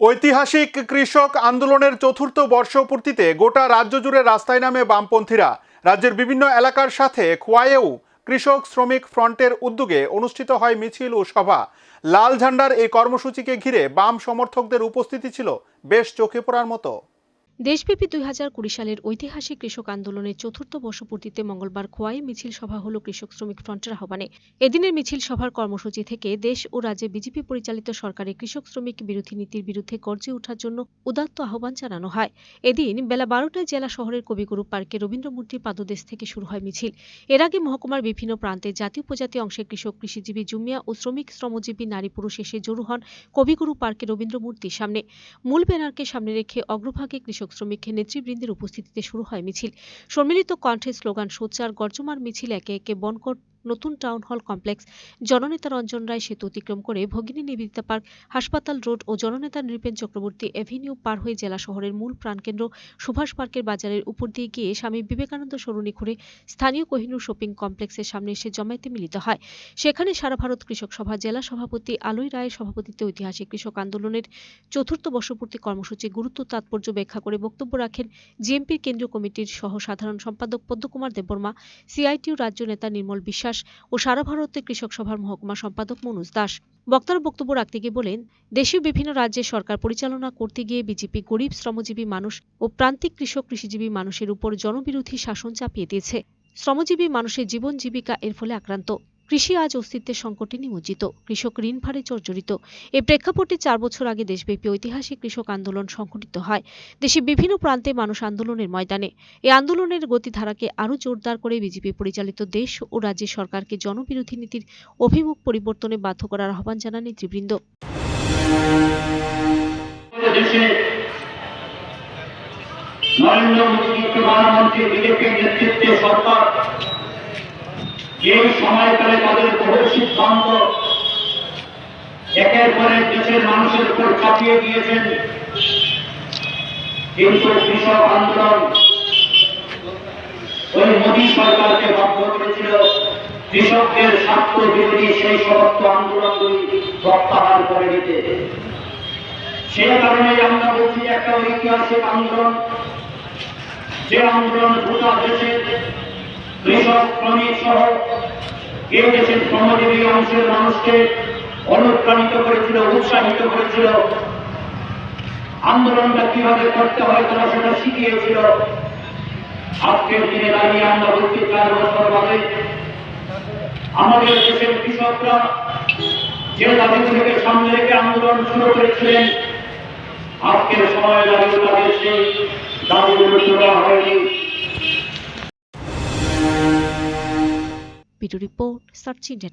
ঐতিহাসিক কৃষক আন্দোলনের চতুর্থ বর্ষপূর্তিতে গোটা রাজ্য জুড়ে রাস্তায় নামে বামপন্থীরা। রাজ্যের বিভিন্ন এলাকার সাথে খোয়াইয়েও কৃষক শ্রমিক ফ্রন্টের উদ্যোগে অনুষ্ঠিত হয় মিছিল ও সভা। লাল ঝান্ডার এই কর্মসূচিকে ঘিরে বাম সমর্থকদের উপস্থিতি ছিল বেশ চোখে পড়ার মতো। দেশব্যাপী দুই হাজার কুড়ি সালের ঐতিহাসিক কৃষক আন্দোলনের চতুর্থ বর্ষপূর্তিতে মঙ্গলবার খোয়াই মিছিল সভা হল কৃষক শ্রমিক ফ্রন্টের আহ্বানে। এদিনের মিছিল সভার কর্মসূচি থেকে দেশ ও রাজ্যে বিজেপি পরিচালিত সরকারের কৃষক শ্রমিক বিরোধী নীতির বিরুদ্ধে গর্জে ওঠার জন্য উদাত্ত আহ্বান জানানো হয়। এদিন বেলা বারোটায় জেলা শহরের কবিগুরু পার্কে রবীন্দ্রমূর্তির পাদদেশ থেকে শুরু হয় মিছিল। এর আগে মহকুমার বিভিন্ন প্রান্তে জাতীয় উপজাতি অংশের কৃষক, কৃষিজীবী, জুমিয়া ও শ্রমিক, শ্রমজীবী নারী পুরুষ এসে জড়ো হন কবিগুরু পার্কে রবীন্দ্রমূর্তির সামনে। মূল ব্যানারকে সামনে রেখে অগ্রভাগে কৃষক শ্রমিক নেতৃবৃন্দের উপস্থিতিতে শুরু হয় মিছিল। সম্মিলিত কণ্ঠে স্লোগান, সোচ্চার গর্জমার মিছিল একে একে বনকট নতুন টাউন হল কমপ্লেক্স জননেতা রঞ্জন রায় সেতু অতিক্রম করে ভগিনী নিবেদিতা পার্ক, হাসপাতাল রোড ও জননেতা নৃপেন চক্রবর্তী এভিনিউ পার হয়ে জেলা শহরের মূল প্রাণকেন্দ্র সুভাষ পার্কের বাজারের উপর দিয়ে গিয়ে স্বামী বিবেকানন্দ সরণি ঘুরে স্থানীয় কোহিনুর শপিং কমপ্লেক্সের সামনে এসে জমায়েতে মিলিত হয়। সেখানে সারা ভারত কৃষক সভা, জেলা সভাপতি আলোই রায়ের সভাপতিত্বে ঐতিহাসিক কৃষক আন্দোলনের চতুর্থ বর্ষপূর্তি কর্মসূচি গুরুত্ব তাৎপর্য ব্যাখ্যা করে বক্তব্য রাখেন জিএমপির কেন্দ্রীয় কমিটির সহ সাধারণ সম্পাদক পদ্মকুমার দেববর্মা, সিআইটিউ রাজ্য নেতা নির্মল বিশ্বাস ও সারা ভারতের কৃষক সভার মহকুমা সম্পাদক মনোজ দাস। বক্তারা বক্তব্য রাখতে গিয়ে বলেন দেশীয় বিভিন্ন রাজ্যে সরকার পরিচালনা করতে গিয়ে বিজেপি গরিব, শ্রমজীবী মানুষ ও প্রান্তিক কৃষক কৃষিজীবী মানুষের উপর জনবিরোধী শাসন চাপিয়ে দিয়েছে। শ্রমজীবী মানুষের জীবন জীবিকা এর ফলে আক্রান্ত। কৃষি আজ অস্তিত্বের সংকটে নিমজ্জিত। কৃষক ঋণ ভারে জর্জরিত এই প্রেক্ষাপটে চার বছর আগে দেশব্যাপী ঐতিহাসিক কৃষক আন্দোলন সংঘটিত হয়। দেশে বিভিন্ন প্রান্তে মানুষ আন্দোলনের ময়দানে। এই আন্দোলনের গতিধারাকে আরও জোরদার করে বিজেপি পরিচালিত দেশ ও রাজ্যের সরকারকে জনবিরোধী নীতির অভিমুখ পরিবর্তনে বাধ্য করার আহ্বান জানান নেতৃবৃন্দ। নরেন্দ্র মোদী প্রধানমন্ত্রী বিজেপির যে সময়কালে তাদের বহু সিদ্ধান্ত একের পর দেশের মানুষের উপর চাপিয়ে দিয়েছেন। কিন্তু কৃষক আন্দোলন ওই মোদী সরকারকে বাধ্য করেছিল। কৃষকদের স্বার্থ বিরোধী সেই সমস্ত আন্দোলনগুলি প্রত্যাহার করে নিতে। সেই কারণে আমরা বলছি, একটা ঐতিহাসিক আন্দোলন। যে আন্দোলন গোটা দেশে কৃষক, শ্রমিক মানুষকে অনুপ্রাণিত করেছিল, উৎসাহিত করেছিল। আন্দোলনটা কীভাবে করতে হয় তারা সেটা শিখিয়েছিল। আজকের দিনে দাঁড়িয়ে আমরা বলছি চার বছর বাদে আমাদের দেশের কৃষকরা যে দাবিগুলিকে সামনে রেখে আন্দোলন শুরু করেছিলেন, আজকের সময় দাঁড়িয়ে তাদের সেই দাবিগুলো তোলা হয়নি। Video report search India